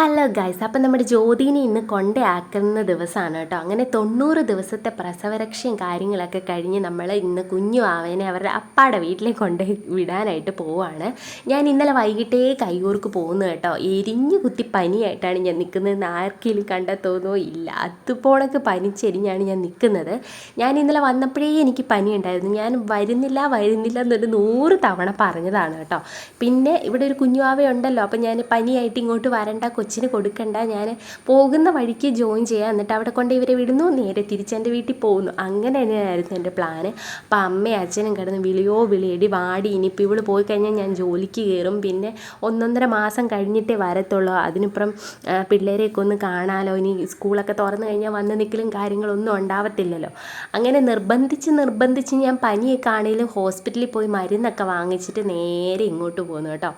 Hello guys അപ്പം നമ്മുടെ ജ്യോതിനെ ഇന്ന് കൊണ്ടയാക്കുന്ന ദിവസമാണ് കേട്ടോ. അങ്ങനെ തൊണ്ണൂറ് ദിവസത്തെ പ്രസവരക്ഷയും കാര്യങ്ങളൊക്കെ കഴിഞ്ഞ് നമ്മൾ ഇന്ന് കുഞ്ഞു ആവേനെ അവരുടെ അപ്പാടെ വീട്ടിലേക്ക് കൊണ്ട് വിടാനായിട്ട് പോവാണ്. ഞാൻ ഇന്നലെ വൈകിട്ടേ കയ്യൂർക്ക് പോകുന്നു കേട്ടോ. എരിഞ്ഞു കുത്തി പനിയായിട്ടാണ് ഞാൻ നിൽക്കുന്നത്. ആർക്കെങ്കിലും കണ്ടാൽ ഇല്ല. അതുപോണൊക്കെ പനിച്ചെരിഞ്ഞാണ് ഞാൻ നിൽക്കുന്നത്. ഞാൻ ഇന്നലെ വന്നപ്പോഴേ എനിക്ക് പനി ഉണ്ടായിരുന്നു ഞാൻ വരുന്നില്ല വരുന്നില്ല എന്നൊരു നൂറ് തവണ പറഞ്ഞതാണ് കേട്ടോ. പിന്നെ ഇവിടെ ഒരു കുഞ്ഞുവാവ ഉണ്ടല്ലോ അപ്പം ഞാൻ പനിയായിട്ട് ഇങ്ങോട്ട് വരണ്ട കൊച്ചിന് കൊടുക്കണ്ട. ഞാൻ പോകുന്ന വഴിക്ക് ജോയിൻ ചെയ്യാം. എന്നിട്ട് അവിടെ കൊണ്ട് ഇവരെ വിടുന്നു. നേരെ തിരിച്ച് എന്റെ വീട്ടിൽ പോകുന്നു. അങ്ങനെ തന്നെയായിരുന്നു എന്റെ പ്ലാന് അപ്പം അമ്മയും അച്ഛനും കിടന്ന് വിളിയോ വിളിയടി വാടി. ഇനിയിപ്പോൾ ഇവൾ പോയി കഴിഞ്ഞാൽ ഞാൻ ജോലിക്ക് കയറും. പിന്നെ ഒന്നൊന്നര മാസം കഴിഞ്ഞിട്ടേ വരത്തുള്ളൂ. അതിനിപ്പുറം പിള്ളേരെയൊക്കെ ഒന്ന് കാണാലോ. ഇനി സ്കൂളൊക്കെ തുറന്നു കഴിഞ്ഞാൽ വന്ന് നിൽക്കലും കാര്യങ്ങളൊന്നും ഉണ്ടാവത്തില്ലല്ലോ. അങ്ങനെ നിർബന്ധിച്ച് നിർബന്ധിച്ച് ഞാൻ പനിയൊക്കെ ആണെങ്കിലും ഹോസ്പിറ്റലിൽ പോയി മരുന്നൊക്കെ വാങ്ങിച്ചിട്ട് നേരെ ഇങ്ങോട്ട് പോന്നു കേട്ടോ.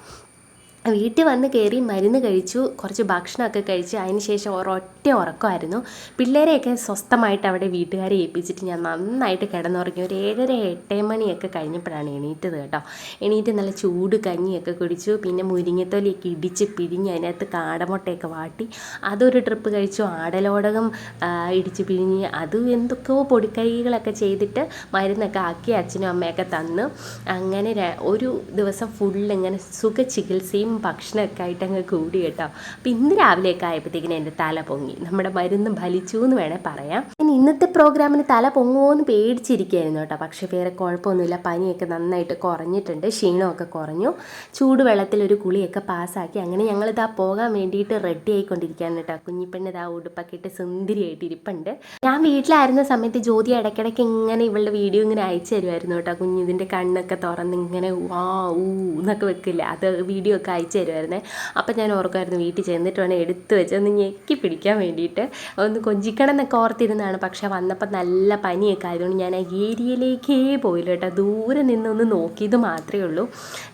വീട്ടിൽ വന്ന് കയറി മരുന്ന് കഴിച്ചു കുറച്ച് ഭക്ഷണമൊക്കെ കഴിച്ച് അതിന് ശേഷം ഒരൊറ്റ ഉറക്കമായിരുന്നു. പിള്ളേരെയൊക്കെ സ്വസ്ഥമായിട്ട് അവിടെ വീട്ടുകാരെ ഏൽപ്പിച്ചിട്ട് ഞാൻ നന്നായിട്ട് കിടന്നുറങ്ങി. ഒരു ഏഴര എട്ടേ മണിയൊക്കെ കഴിഞ്ഞപ്പോഴാണ് എണീറ്റത് കേട്ടോ. എണീറ്റ് നല്ല ചൂട് കഞ്ഞിയൊക്കെ കുടിച്ചു പിന്നെ മുരിങ്ങത്തോലിയൊക്കെ ഇടിച്ച് പിഴിഞ്ഞ് അതിനകത്ത് കാടമുട്ടയൊക്കെ വാട്ടി അതൊരു ട്രിപ്പ് കഴിച്ചു. ആടലോടകം ഇടിച്ച് പിഴിഞ്ഞ് അത് എന്തൊക്കെയോ പൊടിക്കൈകളൊക്കെ ചെയ്തിട്ട് മരുന്നൊക്കെ ആക്കി അച്ഛനും അമ്മയൊക്കെ തന്നു. അങ്ങനെ ഒരു ദിവസം ഫുള്ള് ഇങ്ങനെ സുഖ ചികിത്സയും ഭക്ഷണമൊക്കെ ആയിട്ട് അങ്ങ് കൂടി കേട്ടോ. അപ്പം ഇന്ന് രാവിലെയൊക്കെ ആയപ്പോഴത്തേക്കിനും എന്റെ തല പൊങ്ങി. നമ്മുടെ മരുന്ന് ഫലിച്ചു എന്ന് വേണേൽ പറയാം. ഇനി ഇന്നത്തെ പ്രോഗ്രാമിന് തല പൊങ്ങുമോയെന്ന് പേടിച്ചിരിക്കുകയായിരുന്നു കേട്ടോ. പക്ഷേ വേറെ കുഴപ്പമൊന്നുമില്ല. പനിയൊക്കെ നന്നായിട്ട് കുറഞ്ഞിട്ടുണ്ട്. ക്ഷീണമൊക്കെ കുറഞ്ഞു. ചൂടുവെള്ളത്തിൽ ഒരു കുളിയൊക്കെ പാസ്സാക്കി അങ്ങനെ ഞങ്ങളിതാ പോകാൻ വേണ്ടിയിട്ട് റെഡി ആയിക്കൊണ്ടിരിക്കുകയാണ് കേട്ടോ. കുഞ്ഞിപ്പെണ്ണിത് ആ ഉടുപ്പൊക്കെ ഇട്ട് സുന്ദരിയായിട്ട് ഇരിപ്പുണ്ട്. ഞാൻ വീട്ടിലായിരുന്ന സമയത്ത് ജ്യോതി ഇടയ്ക്കിടയ്ക്ക് ഇങ്ങനെ ഇവളുടെ വീഡിയോ ഇങ്ങനെ അയച്ചു തരുമായിരുന്നു കേട്ടോ. കുഞ്ഞിതിന്റെ കണ്ണൊക്കെ തുറന്ന് ഇങ്ങനെ വാ ഊ എന്നൊക്കെ വെക്കില്ല. അത് വീഡിയോ ഒക്കെ അയച്ചു തരുമായിരുന്നേ അപ്പം ഞാൻ ഓർക്കുമായിരുന്നു വീട്ടിൽ ചെന്നിട്ട് വേണം എടുത്ത് വെച്ച് ഒന്ന് ഞെക്കി പിടിക്കാൻ വേണ്ടിയിട്ട്. ഒന്ന് കൊഞ്ചിക്കണം എന്നൊക്കെ ഓർത്തിരുന്നതാണ്. പക്ഷേ വന്നപ്പോൾ നല്ല പനിയൊക്കെ ആയതുകൊണ്ട് ഞാൻ ആ ഏരിയയിലേക്കേ പോയില്ല കേട്ടോ. ദൂരെ നിന്നൊന്ന് നോക്കിയത് മാത്രമേ ഉള്ളൂ.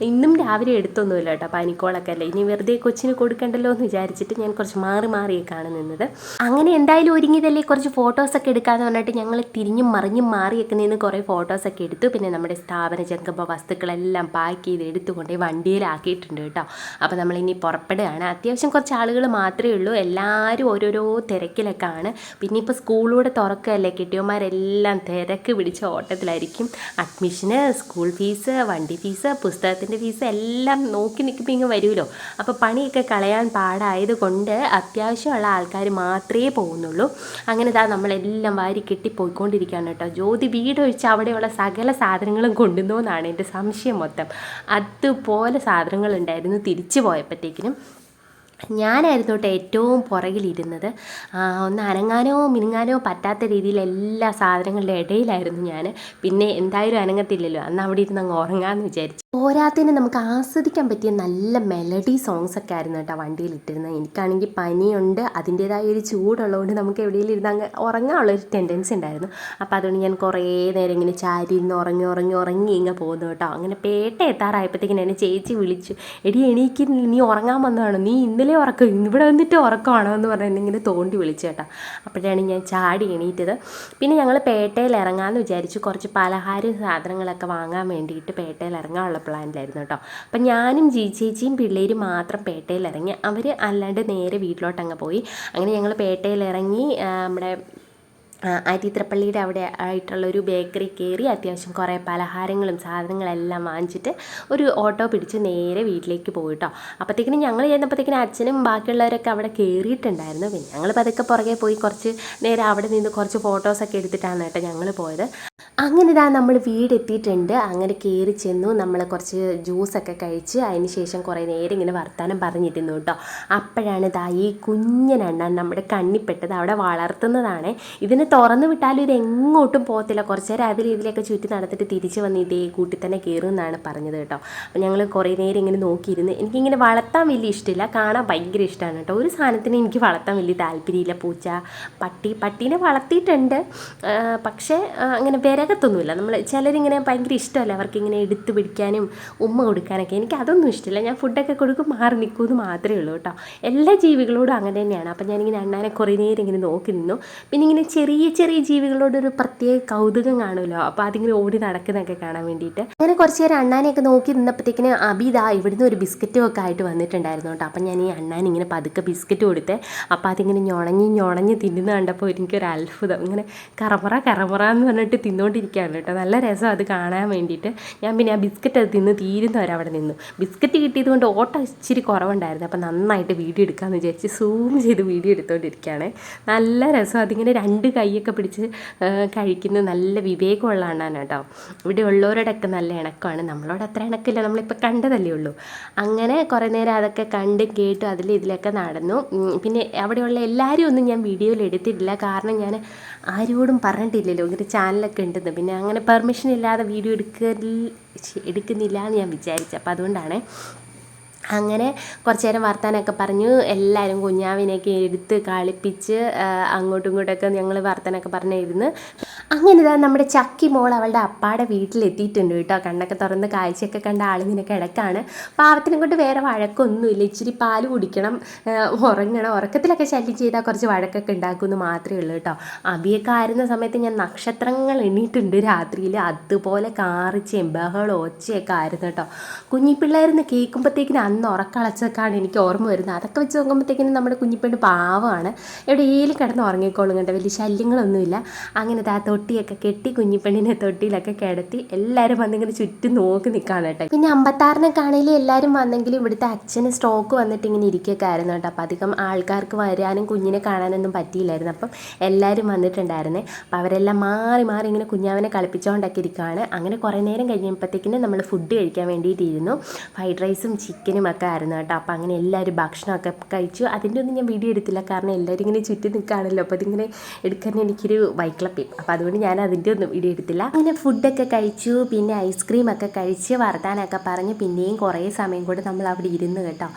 ഇന്നും രാവിലെ എടുത്തൊന്നുമില്ല കേട്ടോ പനിക്കോളൊക്കെ അല്ലേ. ഇനി വെറുതെ കൊച്ചിന് കൊടുക്കണ്ടല്ലോ എന്ന് വിചാരിച്ചിട്ട് ഞാൻ കുറച്ച് മാറി മാറിയൊക്കെയാണ് നിന്നത്. അങ്ങനെ എന്തായാലും ഒരുങ്ങിയതല്ലേ കുറച്ച് ഫോട്ടോസൊക്കെ എടുക്കാമെന്ന് പറഞ്ഞിട്ട് ഞങ്ങൾ തിരിഞ്ഞും മറിഞ്ഞും മാറിയൊക്കെ നിന്ന് കുറേ ഫോട്ടോസൊക്കെ എടുത്തു. പിന്നെ നമ്മുടെ സ്ഥാപന ജംഗമ വസ്തുക്കളെല്ലാം പാക്ക് ചെയ്ത് എടുത്തുകൊണ്ട് വണ്ടിയിലാക്കിയിട്ടുണ്ട് കേട്ടോ. അപ്പോൾ നമ്മളിനി പുറപ്പെടുകയാണ്. അത്യാവശ്യം കുറച്ച് ആളുകൾ മാത്രമേ ഉള്ളൂ. എല്ലാവരും ഓരോരോ തിരക്കിലൊക്കെ ആണ് പിന്നെ ഇപ്പോൾ സ്കൂളിലൂടെ തുറക്കുകയല്ലേ? കിട്ടിയവന്മാരെല്ലാം തിരക്ക് പിടിച്ച ഓട്ടത്തിലായിരിക്കും. അഡ്മിഷന് സ്കൂൾ ഫീസ് വണ്ടി ഫീസ് പുസ്തകത്തിന്റെ ഫീസ് എല്ലാം നോക്കി നിൽക്കുമ്പോൾ ഇങ്ങ് വരുമല്ലോ. അപ്പോൾ പണിയൊക്കെ കളയാൻ പാടായത് കൊണ്ട് അത്യാവശ്യമുള്ള ആൾക്കാർ മാത്രമേ പോകുന്നുള്ളൂ. അങ്ങനെ ഇതാ നമ്മളെല്ലാം വാരി കെട്ടി പോയിക്കൊണ്ടിരിക്കുകയാണ് കേട്ടോ. ജ്യോതി വീടൊഴിച്ച് അവിടെയുള്ള സകല സാധനങ്ങളും കൊണ്ടുവന്നു എന്നാണ് എന്റെ സംശയം മൊത്തം. അതുപോലെ സാധനങ്ങളുണ്ടായിരുന്നു. തിരിച്ചു പോയപ്പോഴത്തേക്കിനും ഞാനായിരുന്നു കേട്ടോ ഏറ്റവും പുറകിലിരുന്നത്. ഒന്ന് അനങ്ങാനോ മിനുങ്ങാനോ പറ്റാത്ത രീതിയിൽ എല്ലാ സാധനങ്ങളുടെ ഇടയിലായിരുന്നു ഞാൻ പിന്നെ എന്തായാലും അനങ്ങത്തില്ലല്ലോ. അന്ന് അവിടെ ഇരുന്ന് അങ്ങ് ഉറങ്ങാമെന്ന് വിചാരിച്ചു പോരാത്തതിന് നമുക്ക് ആസ്വദിക്കാൻ പറ്റിയ നല്ല മെലഡി സോങ്സ് ഒക്കെ ആയിരുന്നു കേട്ടോ വണ്ടിയിൽ ഇട്ടിരുന്നത് എനിക്കാണെങ്കിൽ പനിയുണ്ട് അതിന്റേതായ ഒരു ചൂടുള്ളതുകൊണ്ട് നമുക്ക് എവിടെയെങ്കിലും ഇരുന്ന് അങ്ങ് ഉറങ്ങാനുള്ള ഒരു ടെൻഡൻസി ഉണ്ടായിരുന്നു. അപ്പോൾ അതുകൊണ്ട് ഞാൻ കുറേ നേരം ഇങ്ങനെ ചാരി ഉറങ്ങി ഉറങ്ങി ഉറങ്ങി ഇങ്ങനെ പോകുന്നു കേട്ടോ. അങ്ങനെ പേട്ട എത്താറായപ്പോഴത്തേക്കിനും എന്നെ ചേച്ചി വിളിച്ചു എടി എണീക്ക് നീ ഉറങ്ങാൻ വന്നതാണോ? നീ ഇന്നലെ ഉറക്കം ഇവിടെ വന്നിട്ട് ഉറക്കമാണോ? എന്ന് പറഞ്ഞ് എന്നെ ഇങ്ങനെ തോണ്ടി വിളിച്ചു കേട്ടോ. അപ്പോഴാണ് ഞാൻ ചാടി എണീറ്റത്. പിന്നെ ഞങ്ങൾ പേട്ടയിൽ ഇറങ്ങാമെന്ന് വിചാരിച്ചു. കുറച്ച് പലഹാര സാധനങ്ങളൊക്കെ വാങ്ങാൻ വേണ്ടിയിട്ട് പേട്ടയിൽ ഇറങ്ങാനുള്ള പ്ലാനിലായിരുന്നു കേട്ടോ. അപ്പം ഞാനും ജി ചേച്ചിയും പിള്ളേരും മാത്രം പേട്ടയിൽ ഇറങ്ങി അവർ അല്ലാണ്ട് നേരെ വീട്ടിലോട്ട് അങ്ങ് പോയി. അങ്ങനെ ഞങ്ങൾ പേട്ടയിൽ ഇറങ്ങി നമ്മുടെ ആ, ആറ്റിത്രപ്പള്ളിയുടെ അവിടെ ആയിട്ടുള്ള ഒരു ബേക്കറി കയറി അത്യാവശ്യം കുറേ പലഹാരങ്ങളും സാധനങ്ങളെല്ലാം വാങ്ങിച്ചിട്ട് ഒരു ഓട്ടോ പിടിച്ച് നേരെ വീട്ടിലേക്ക് പോയി കേട്ടോ. അപ്പോഴത്തേക്കിനും ഞങ്ങൾ ചെന്നപ്പോഴത്തേക്കിനും അച്ഛനും ബാക്കിയുള്ളവരൊക്കെ അവിടെ കയറിയിട്ടുണ്ടായിരുന്നു. പിന്നെ ഞങ്ങൾ പതുക്കെ പുറകെ പോയി കുറച്ച് നേരെ അവിടെ നിന്ന് കുറച്ച് ഫോട്ടോസൊക്കെ എടുത്തിട്ടാണ് കേട്ടോ ഞങ്ങൾ പോയത്. അങ്ങനെ ഇതാ നമ്മൾ വീട് എത്തിയിട്ടുണ്ട് അങ്ങനെ കയറി ചെന്നു. നമ്മൾ കുറച്ച് ജ്യൂസൊക്കെ കഴിച്ച് അതിന് ശേഷം കുറേ നേരം ഇങ്ങനെ വർത്തമാനം പറഞ്ഞിരുന്നു കേട്ടോ. അപ്പോഴാണ് ഇതാ ഈ കുഞ്ഞനെണ്ണൻ നമ്മുടെ കണ്ണിപ്പെട്ടത് അവിടെ വളർത്തുന്നതാണ്. ഇതിനെ തുറന്നു വിട്ടാലും ഇത് എങ്ങോട്ടും പോകത്തില്ല. കുറച്ച് നേരം അതിൽ ഇതിലൊക്കെ ചുറ്റി നടത്തിട്ട് തിരിച്ച് വന്ന് ഇതേ കൂട്ടി തന്നെ കയറും എന്നാണ് പറഞ്ഞത് കേട്ടോ. അപ്പം ഞങ്ങൾ കുറേ നേരം ഇങ്ങനെ നോക്കിയിരുന്ന്. എനിക്കിങ്ങനെ വളർത്താൻ വലിയ ഇഷ്ടമില്ല. കാണാൻ ഭയങ്കര ഇഷ്ടമാണ് കേട്ടോ. ഒരു സാധനത്തിന് എനിക്ക് വളർത്താൻ വലിയ താല്പര്യമില്ല. പൂച്ച പട്ടി പട്ടീനെ വളർത്തിയിട്ടുണ്ട്. പക്ഷേ അങ്ങനെ വിര തികത്തൊന്നുമില്ല നമ്മൾ ചിലരിങ്ങനെ ഭയങ്കര ഇഷ്ടമല്ല? അവർക്ക് ഇങ്ങനെ എടുത്ത് പിടിക്കാനും ഉമ്മ കൊടുക്കാനൊക്കെ. എനിക്ക് അതൊന്നും ഇഷ്ടമില്ല. ഞാൻ ഫുഡൊക്കെ കൊടുക്കും മാറി നിൽക്കുമെന്ന് മാത്രമേ ഉള്ളൂ കേട്ടോ. എല്ലാ ജീവികളോടും അങ്ങനെ തന്നെയാണ്. അപ്പം ഞാനിങ്ങനെ അണ്ണാനെ കുറേ നേരം ഇങ്ങനെ നോക്കി നിന്നു. പിന്നെ ഇങ്ങനെ ചെറിയ ചെറിയ ജീവികളോടൊരു പ്രത്യേക കൗതുകം കാണുമല്ലോ? അപ്പോൾ അതിങ്ങനെ ഓടി നടക്കുന്നതൊക്കെ കാണാൻ വേണ്ടിയിട്ട്. അങ്ങനെ കുറച്ച് നേരം അണ്ണാനെയൊക്കെ നോക്കി നിന്നപ്പോഴത്തേക്കിന് അബിത ഇവിടുന്ന് ഒരു ബിസ്ക്കറ്റും ഒക്കെ ആയിട്ട് വന്നിട്ടുണ്ടായിരുന്നു കേട്ടോ. അപ്പം ഞാൻ ഈ അണ്ണാൻ ഇങ്ങനെ പതുക്കെ ബിസ്ക്കറ്റ് കൊടുത്ത്. അപ്പോൾ അതിങ്ങനെ ഞൊണഞ്ഞ് ഞൊണഞ്ഞ് തിന്നുന്ന കണ്ടപ്പോൾ എനിക്കൊരു അത്ഭുതം. ഇങ്ങനെ കറമുറ കറമുറ എന്ന് പറഞ്ഞിട്ട് തിന്നുകൊണ്ടിരിക്കുകയാണ് കേട്ടോ. നല്ല രസം അത് കാണാൻ വേണ്ടിയിട്ട്. ഞാൻ പിന്നെ ആ ബിസ്ക്കറ്റ് അത് തിന്ന് തീരുന്നവരെ അവിടെ നിന്നു. ബിസ്ക്കറ്റ് കിട്ടിയത് കൊണ്ട് ഓട്ടം ഇച്ചിരി കുറവുണ്ടായിരുന്നു. അപ്പോൾ നന്നായിട്ട് വീഡിയോ എടുക്കാമെന്ന് വിചാരിച്ച് സൂം ചെയ്ത് വീഡിയോ എടുത്തുകൊണ്ടിരിക്കുകയാണ് നല്ല രസം. അതിങ്ങനെ രണ്ട് കൈയൊക്കെ പിടിച്ച് കഴിക്കുന്നത് നല്ല വിവേകമുള്ള അണ്ണാണ് കേട്ടോ. ഇവിടെ ഉള്ളവരോടൊക്കെ നല്ല ഇണക്കമാണ്. നമ്മളോട് അത്ര ഇണക്കില്ല. നമ്മളിപ്പോൾ കണ്ടതല്ലേ ഉള്ളൂ. അങ്ങനെ കുറേ നേരം അതൊക്കെ കണ്ട് കേട്ടു. അതിൽ ഇതിലൊക്കെ നടന്നു. പിന്നെ അവിടെയുള്ള എല്ലാവരും ഒന്നും ഞാൻ വീഡിയോയിൽ എടുത്തിട്ടില്ല. കാരണം ഞാൻ ആരോടും പറഞ്ഞിട്ടില്ലല്ലോ. ഇങ്ങനെ ചാനലൊക്കെ ഉണ്ടെന്ന് പിന്നെ അങ്ങനെ പെർമിഷൻ ഇല്ലാതെ വീഡിയോ എടുക്കൽ എടുക്കുന്നില്ല എന്ന് ഞാൻ വിചാരിച്ചു. അപ്പോൾ അതുകൊണ്ടാണ് അങ്ങനെ കുറച്ച് നേരം വർത്താനമൊക്കെ പറഞ്ഞു. എല്ലാവരും കുഞ്ഞാവിനെയൊക്കെ എടുത്ത് കളിപ്പിച്ച് അങ്ങോട്ടും ഇങ്ങോട്ടൊക്കെ ഞങ്ങൾ വർത്താനമൊക്കെ പറഞ്ഞിരുന്ന്. അങ്ങനെ ഇതാ നമ്മുടെ ചക്കി മോൾ അവളുടെ അപ്പാടെ വീട്ടിലെത്തിയിട്ടുണ്ട് കേട്ടോ. കണ്ണൊക്കെ തുറന്ന് കാഴ്ചയൊക്കെ കണ്ട ആളിങ്ങനെ കിടക്കാണ്. പാവത്തിനെ കൊണ്ട് വേറെ വഴക്കൊന്നുമില്ല. ഇച്ചിരി പാൽ കുടിക്കണം ഉറങ്ങണം ഉറക്കത്തിലൊക്കെ ശല്യം ചെയ്താൽ കുറച്ച് വഴക്കൊക്കെ ഉണ്ടാക്കുമെന്ന് മാത്രമേ ഉള്ളൂ കേട്ടോ. അബിയൊക്കെ ആയിരുന്ന സമയത്ത് ഞാൻ നക്ഷത്രങ്ങൾ എണ്ണീട്ടുണ്ട് രാത്രിയിൽ. അതുപോലെ കാറിച്ചയും ബഹളം ഒച്ചയൊക്കെ ആയിരുന്നു കേട്ടോ. കുഞ്ഞിപ്പിള്ളേരെന്ന് കേൾക്കുമ്പോഴത്തേക്കിനും അന്ന് ഉറക്കളച്ചൊക്കെയാണ് എനിക്ക് ഓർമ്മ വരുന്നത്. അതൊക്കെ വെച്ച് നോക്കുമ്പോഴത്തേക്കിനും നമ്മുടെ കുഞ്ഞിപ്പെണ്ണ് പാവമാണ്. എവിടെയെങ്കിലും കിടന്ന് ഉറങ്ങിക്കോളും കണ്ട വലിയ ശല്യങ്ങളൊന്നുമില്ല. അങ്ങനെ ആ തൊട്ടിയൊക്കെ കെട്ടി കുഞ്ഞിപ്പെണ്ണിനെ തൊട്ടിയിലൊക്കെ കിടത്തി എല്ലാവരും വന്നിങ്ങനെ ചുറ്റും നോക്കി നിൽക്കുകയാണ് കേട്ടോ. പിന്നെ അമ്പത്താറിനൊക്കെ ആണെങ്കിലും എല്ലാവരും വന്നെങ്കിലും ഇവിടുത്തെ അച്ഛന് സ്ട്രോക്ക് വന്നിട്ട് ഇങ്ങനെ ഇരിക്കുകയൊക്കെ ആയിരുന്നു കേട്ടോ. അപ്പോൾ അധികം ആൾക്കാർക്ക് വരാനും കുഞ്ഞിനെ കാണാനൊന്നും പറ്റിയില്ലായിരുന്നു. അപ്പം എല്ലാവരും വന്നിട്ടുണ്ടായിരുന്നേ. അപ്പം അവരെല്ലാം മാറി മാറി ഇങ്ങനെ കുഞ്ഞാവിനെ കളിപ്പിച്ചുകൊണ്ടൊക്കെ ഇരിക്കുകയാണ്. അങ്ങനെ കുറേ നേരം കഴിയുമ്പോഴത്തേക്കിനും നമ്മൾ ഫുഡ് കഴിക്കാൻ വേണ്ടിയിട്ടിരുന്നു. ഫ്രൈഡ് റൈസും ചിക്കനും ഒക്കെ ആയിരുന്നു കേട്ടോ. അപ്പോൾ അങ്ങനെ എല്ലാവരും ഭക്ഷണമൊക്കെ കഴിച്ചു. അതിന്റെ ഒന്നും ഞാൻ വീഡിയോ എടുത്തില്ല. കാരണം എല്ലാവരും ഇങ്ങനെ ചുറ്റി നിൽക്കുകയാണല്ലോ. അപ്പോൾ അതിങ്ങനെ എടുക്കാൻ എനിക്കൊരു വൈക്ലപ്പിയും അപ്പോൾ അതുകൊണ്ട് ഞാൻ അതിന്റെ ഒന്നും വീഡിയോ എടുത്തില്ല. അങ്ങനെ ഫുഡൊക്കെ കഴിച്ചു. പിന്നെ ഐസ്ക്രീം ഒക്കെ കഴിച്ച് വർത്താനൊക്കെ പറഞ്ഞ് പിന്നെയും കുറേ സമയം കൂടെ നമ്മൾ അവിടെ ഇരുന്ന് കേട്ടോ.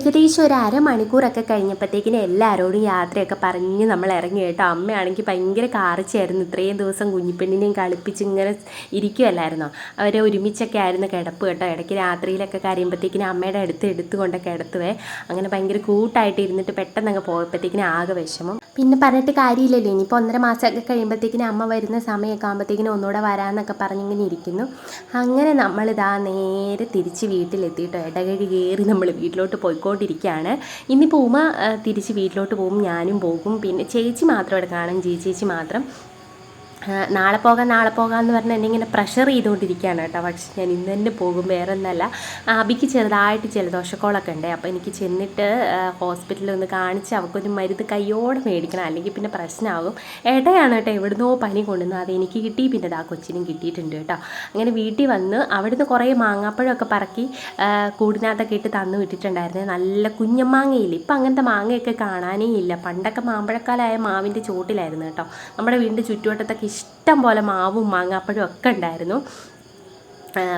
ഏകദേശം ഒരു അരമണിക്കൂറൊക്കെ കഴിഞ്ഞപ്പോഴത്തേക്കിന് എല്ലാവരോടും യാത്രയൊക്കെ പറഞ്ഞ് നമ്മൾ ഇറങ്ങി കേട്ടോ. അമ്മയാണെങ്കിൽ ഭയങ്കര കാറിച്ചായിരുന്നു. ഇത്രയും ദിവസം കുഞ്ഞിപ്പെണ്ണിനെയും കളിപ്പിച്ച് ഇങ്ങനെ ഇരിക്കുമല്ലായിരുന്നോ അവരെ ഒരുമിച്ചൊക്കെ ആയിരുന്നു കിടപ്പ് കേട്ടോ. ഇടയ്ക്ക് രാത്രിയിലൊക്കെ കരയുമ്പോഴത്തേക്കിന് അമ്മയുടെ അടുത്ത് എടുത്തു കൊണ്ട് കിടത്തുവേ. അങ്ങനെ ഭയങ്കര കൂട്ടായിട്ട് ഇരുന്നിട്ട് പെട്ടെന്ന് അങ്ങ് പോയപ്പോഴത്തേക്കിന് ആകെ വിഷമം. പിന്നെ പറഞ്ഞിട്ട് കാര്യമില്ലല്ലോ. ഇനിയിപ്പോൾ ഒന്നര മാസമൊക്കെ കഴിയുമ്പോഴത്തേക്കിന് അമ്മ വരുന്ന സമയമൊക്കെ ആകുമ്പോഴത്തേക്കിന് ഒന്നുകൂടെ വരാമെന്നൊക്കെ പറഞ്ഞിങ്ങനെ ഇരിക്കുന്നു. അങ്ങനെ നമ്മളിതാ നേരെ തിരിച്ച് വീട്ടിലെത്തിയിട്ടോ ഇടകഴി കയറി നമ്മൾ വീട്ടിലോട്ട് പോയിക്കൊണ്ടിരിക്കുകയാണ്. ഇന്നിപ്പോൾ ഉമ തിരിച്ച് വീട്ടിലോട്ട് പോകും ഞാനും പോകും. പിന്നെ ചേച്ചി മാത്രം ഇവിടെ കാണും ജി ചേച്ചി മാത്രം. നാളെ പോകാം നാളെ പോകാം എന്ന് പറഞ്ഞാൽ എന്നെ ഇങ്ങനെ പ്രഷർ ചെയ്തുകൊണ്ടിരിക്കുകയാണ് കേട്ടോ. പക്ഷെ ഞാൻ ഇന്ന് തന്നെ പോകും വേറെ ഒന്നല്ല അബിക്ക് ചെറുതായിട്ട് ജലദോഷക്കോളൊക്കെ ഉണ്ട്. അപ്പോൾ എനിക്ക് ചെന്നിട്ട് ഹോസ്പിറ്റലിൽ ഒന്ന് കാണിച്ച് അവൾക്കൊരു മരുന്ന് കയ്യോടെ മേടിക്കണം. അല്ലെങ്കിൽ പിന്നെ പ്രശ്നമാകും ഇടയാണ് കേട്ടോ എവിടുന്നോ പനി കൊണ്ടുവന്ന് അത് എനിക്ക് കിട്ടി. പിന്നെ ആ കൊച്ചിനും കിട്ടിയിട്ടുണ്ട് കേട്ടോ. അങ്ങനെ വീട്ടിൽ വന്ന് അവിടുന്ന് കുറേ മാങ്ങാപ്പഴമൊക്കെ പറക്കി കൂടിനകത്തൊക്കെ ഇട്ട് തന്നു വിട്ടിട്ടുണ്ടായിരുന്നു. നല്ല കുഞ്ഞമാങ്ങയില്ല ഇപ്പം അങ്ങനത്തെ മാങ്ങയൊക്കെ കാണാനേ ഇല്ല. പണ്ടൊക്കെ മാമ്പഴക്കാലായ മാവിന്റെ ചോട്ടിലായിരുന്നു കേട്ടോ. നമ്മുടെ വീടിന്റെ ചുറ്റുവട്ടത്തൊക്കെ ഇഷ്ടം പോലെ മാവും മാങ്ങാപ്പഴവും ഒക്കെ ഉണ്ടായിരുന്നു.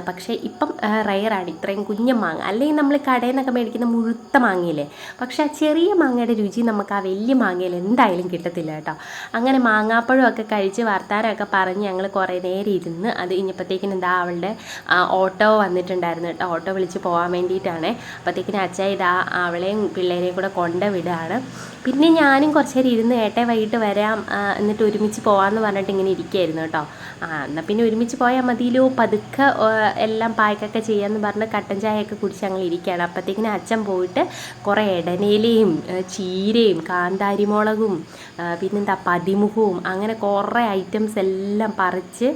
പക്ഷേ ഇപ്പം റയറാണ് ഇത്രയും കുഞ്ഞ മാങ്ങ. അല്ലെങ്കിൽ നമ്മൾ കടയിൽ നിന്നൊക്കെ മേടിക്കുന്ന മുഴുത്ത മാങ്ങയില്ലേ? പക്ഷേ ആ ചെറിയ മാങ്ങയുടെ രുചി നമുക്ക് ആ വലിയ മാങ്ങയിൽ എന്തായാലും കിട്ടത്തില്ല കേട്ടോ. അങ്ങനെ മാങ്ങാപ്പഴം ഒക്കെ കഴിച്ച് വർത്താനമൊക്കെ പറഞ്ഞ് ഞങ്ങൾ കുറേ നേരം ഇരുന്ന് അത് കഴിഞ്ഞപ്പോഴത്തേക്കിനും എന്താ അവളുടെ ഓട്ടോ വന്നിട്ടുണ്ടായിരുന്നു കേട്ടോ. ഓട്ടോ വിളിച്ച് പോകാൻ വേണ്ടിയിട്ടാണ്. അപ്പോഴത്തേക്കിനും അച്ഛ ഇതാ അവളെയും പിള്ളേരെയും കൂടെ കൊണ്ടുവിടുകയാണ് പിന്നെ ഞാനും കുറച്ച് നേരം ഇരുന്ന് ഏട്ടേ വൈകിട്ട് വരാം എന്നിട്ട് ഒരുമിച്ച് പോകാമെന്ന് പറഞ്ഞിട്ട് ഇങ്ങനെ ഇരിക്കുകയായിരുന്നു കേട്ടോ. ആ എന്നാൽ പിന്നെ ഒരുമിച്ച് പോയാൽ മതിയിലോ പതുക്കെ എല്ലാം പായ്ക്കൊക്കെ ചെയ്യാമെന്ന് പറഞ്ഞ് കട്ടൻ ചായയൊക്കെ കുടിച്ച് ഞങ്ങൾ ഇരിക്കുകയാണ്. അപ്പോഴത്തേക്കിന് അച്ഛൻ പോയിട്ട് കുറേ ഇടനയിലയും ചീരയും കാന്താരിമുളകും പിന്നെന്താ പതിമുഖവും അങ്ങനെ കുറേ ഐറ്റംസ് എല്ലാം പറിച്ച്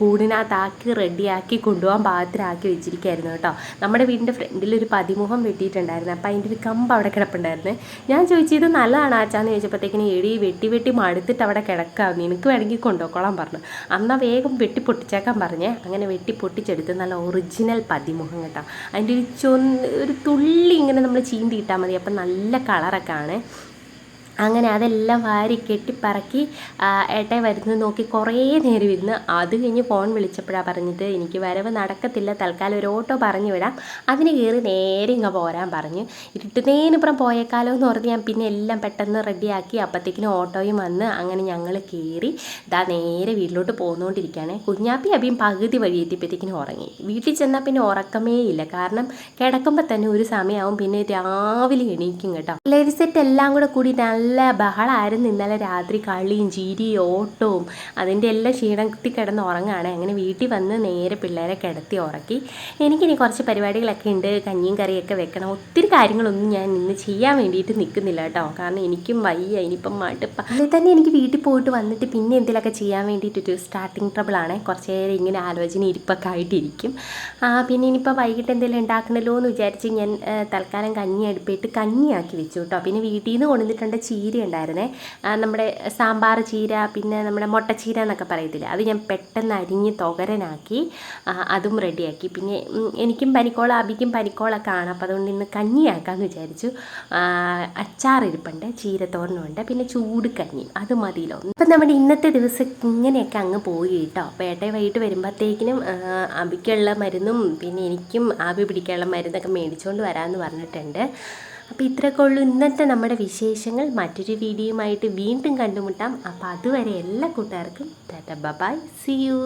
കൂടിനകത്താക്കി റെഡിയാക്കി കൊണ്ടുപോകാൻ പാകത്തിലാക്കി വെച്ചിരിക്കുകയായിരുന്നു കേട്ടോ. നമ്മുടെ വീടിന്റെ ഫ്രണ്ടിൽ ഒരു പതിമുഖം വെട്ടിയിട്ടുണ്ടായിരുന്നു. അപ്പോൾ അതിന്റെ ഒരു കമ്പ് അവിടെ കിടപ്പുണ്ടായിരുന്നു. ഞാൻ ചോദിച്ചു ഇത് നല്ലതാണ് ആച്ചാന്ന് ചോദിച്ചപ്പോഴത്തേക്കിന് എടി വെട്ടി വെട്ടി മടുത്തിട്ട് അവിടെ കിടക്കാം. നിനക്ക് വേണമെങ്കിൽ കൊണ്ടുപോയിക്കോളാൻ പറഞ്ഞു. അന്നാ വേഗം വെട്ടി പൊട്ടിച്ചേക്കാൻ പറഞ്ഞേ. അങ്ങനെ വെട്ടി പൊട്ടിച്ചെടുത്ത് നല്ല ഒറിജിനൽ പതിമുഖം കേട്ടോ. അതിന്റെ ഒരു ചൊന്ന് ഒരു തുള്ളി ഇങ്ങനെ നമ്മൾ ചീന്തി ഇട്ടാൽ മതി. അപ്പം നല്ല കളറൊക്കെ ആണ് അങ്ങനെ അതെല്ലാം വാരി കെട്ടി പറക്കി ഏട്ടായി വരുന്നത് നോക്കി കുറേ നേരം ഇരുന്ന് അത് കഴിഞ്ഞ് ഫോൺ വിളിച്ചപ്പോഴാണ് പറഞ്ഞത് എനിക്ക് വരവ് നടക്കത്തില്ല തൽക്കാലം ഒരു ഓട്ടോ പറഞ്ഞു വിടാം. അതിന് കയറി നേരെ ഇങ്ങ് പോരാൻ പറഞ്ഞു. ഇരുട്ടുന്നതിനിപ്പുറം പോയേക്കാലോ എന്ന് പറഞ്ഞ് ഞാൻ പിന്നെ എല്ലാം പെട്ടെന്ന് റെഡിയാക്കി അപ്പോഴത്തേക്കിനും ഓട്ടോയും വന്ന് അങ്ങനെ ഞങ്ങൾ കയറി ഇതാ നേരെ വീട്ടിലോട്ട് പോന്നുകൊണ്ടിരിക്കുകയാണ് കുഞ്ഞാപ്പി അബിയും പകുതി വഴി എത്തിയപ്പോഴത്തേക്കിനും ഉറങ്ങി. വീട്ടിൽ ചെന്നാൽ പിന്നെ ഉറക്കമേ ഇല്ല. കാരണം കിടക്കുമ്പോൾ തന്നെ ഒരു സമയമാവും പിന്നെ രാവിലെ എണീക്കും കേട്ടോ. ലൈഫ് സെറ്റ് എല്ലാം കൂടെ കൂടി നല്ല ബഹളമായിരുന്നു ഇന്നലെ രാത്രി കളിയും ചിരിയും ഓട്ടവും. അതിന്റെ എല്ലാം ക്ഷീണത്തിൽ കിടന്ന് ഉറങ്ങുകയാണ് അങ്ങനെ വീട്ടിൽ വന്ന് നേരെ പിള്ളേരെ കിടത്തി ഉറക്കി. എനിക്കിനി കുറച്ച് പരിപാടികളൊക്കെ ഉണ്ട്. കഞ്ഞിയും കറിയൊക്കെ വെക്കണം. ഒത്തിരി കാര്യങ്ങളൊന്നും ഞാൻ ഇന്ന് ചെയ്യാൻ വേണ്ടിയിട്ട് നിൽക്കുന്നില്ല കേട്ടോ. കാരണം എനിക്കും വയ്യ ഇനിയിപ്പം മടുപ്പ. അതിൽ തന്നെ എനിക്ക് വീട്ടിൽ പോയിട്ട് വന്നിട്ട് പിന്നെ എന്തെങ്കിലുമൊക്കെ ചെയ്യാൻ വേണ്ടിയിട്ടൊരു സ്റ്റാർട്ടിങ് ട്രബിളാണ് കുറച്ച് നേരം ഇങ്ങനെ ആലോചന ഇരിപ്പൊക്കെ ആയിട്ടിരിക്കും. പിന്നെ ഇനിയിപ്പോൾ വൈകിട്ട് എന്തെങ്കിലും ഉണ്ടാക്കണല്ലോ എന്ന് വിചാരിച്ച് ഞാൻ തൽക്കാലം കഞ്ഞി അടുപ്പിട്ട് കഞ്ഞിയാക്കി വെച്ചു കേട്ടോ. പിന്നെ വീട്ടിൽ നിന്ന് കൊണ്ടുവന്നിട്ടുണ്ട് ചീര ഉണ്ടായിരുന്നേ നമ്മുടെ സാമ്പാർ ചീര പിന്നെ നമ്മുടെ മുട്ടച്ചീര എന്നൊക്കെ പറയത്തില്ല? അത് ഞാൻ പെട്ടെന്ന് അരിഞ്ഞ് തുകരനാക്കി അതും റെഡിയാക്കി. പിന്നെ എനിക്കും പനിക്കോള അബിക്കും പനിക്കോളൊക്കെ ആണ്. അപ്പോൾ അതുകൊണ്ട് ഇന്ന് കഞ്ഞിയാക്കാമെന്ന് വിചാരിച്ചു. അച്ചാറിരിപ്പുണ്ട് ചീരത്തോരനുണ്ട് പിന്നെ ചൂട് കഞ്ഞി. അത് മതിയല്ലോ. അപ്പം നമ്മുടെ ഇന്നത്തെ ദിവസം ഇങ്ങനെയൊക്കെ അങ്ങ് പോയി കേട്ടോ. അപ്പോൾ വൈകിട്ട് വരുമ്പോഴത്തേക്കിനും അബിക്കുള്ള മരുന്നും പിന്നെ എനിക്കും ആവി പിടിക്കാനുള്ള മരുന്നൊക്കെ മേടിച്ചുകൊണ്ട് വരാമെന്ന് പറഞ്ഞിട്ടുണ്ട്. അപ്പോൾ ഇത്രയൊക്കെ ഉള്ളൂ ഇന്നത്തെ നമ്മുടെ വിശേഷങ്ങൾ. മറ്റൊരു വീഡിയോയുമായിട്ട് വീണ്ടും കണ്ടുമുട്ടാം. അപ്പോൾ അതുവരെ എല്ലാ കൂട്ടുകാർക്കും ടാറ്റ ബബായ് സി യു